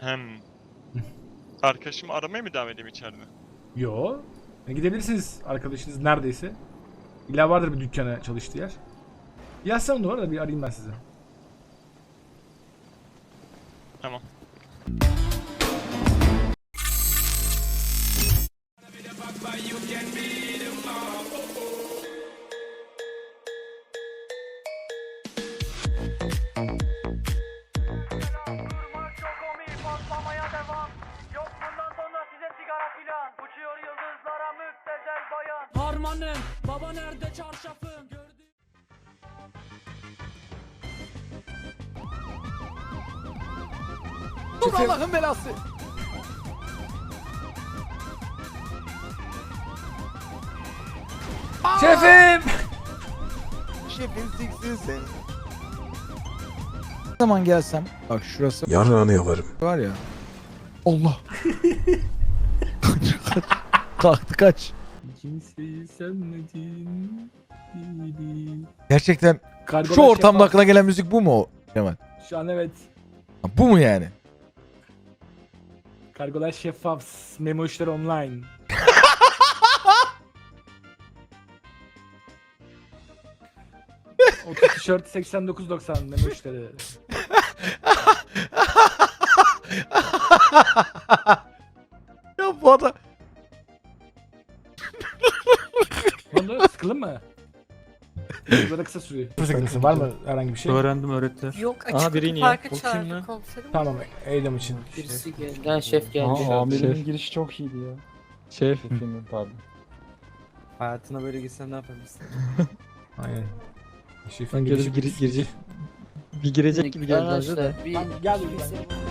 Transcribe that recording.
Hem. Arkadaşımı aramaya mı devam edeyim içeride? Yo. E, gidebilirsiniz arkadaşınız neredeyse. İlla vardır bir dükkana çalıştığı yer. Yazsana da da bir arayayım ben size. Tamam. Bayan Harmanım, baba nerede çarşafım? Gördüm. Allah'ın belası. Şefim! Şefin siksin sen. Ne zaman gelsem? Bak şurası Yarrağını yalarım. var ya. Allah. Kalktı kaç. Kimseyi sevmedin. biri. Gerçekten Kargolar şu ortamda şeffaf. aklına gelen müzik bu mu Kemal? Şu an evet. Ha, Bu mu yani? Kargolar şeffaf. Memo işleri online. o tişört 89.90 memo işleri. ya bu adam Sıkıldın mı? Böyle kısa sürüyor. Sıkıntısı var mı herhangi bir şey? Öğrendim öğrettiler. Yok Aha, açık biri bir iniyor. parka O kim çağırdı lan? komiserim. Tamam eylem için. işte. Birisi geldi. Ha şef geldi. Aa, amirin Şef. girişi çok iyiydi ya. Şef. Şefim pardon. Hayatına böyle gitsen ne yaparsın? Aynen. Şefin Ben girişi geri gire- girecek. Bir girecek gibi geldi bence de. Arkadaşlar bir Tamam, gel ben.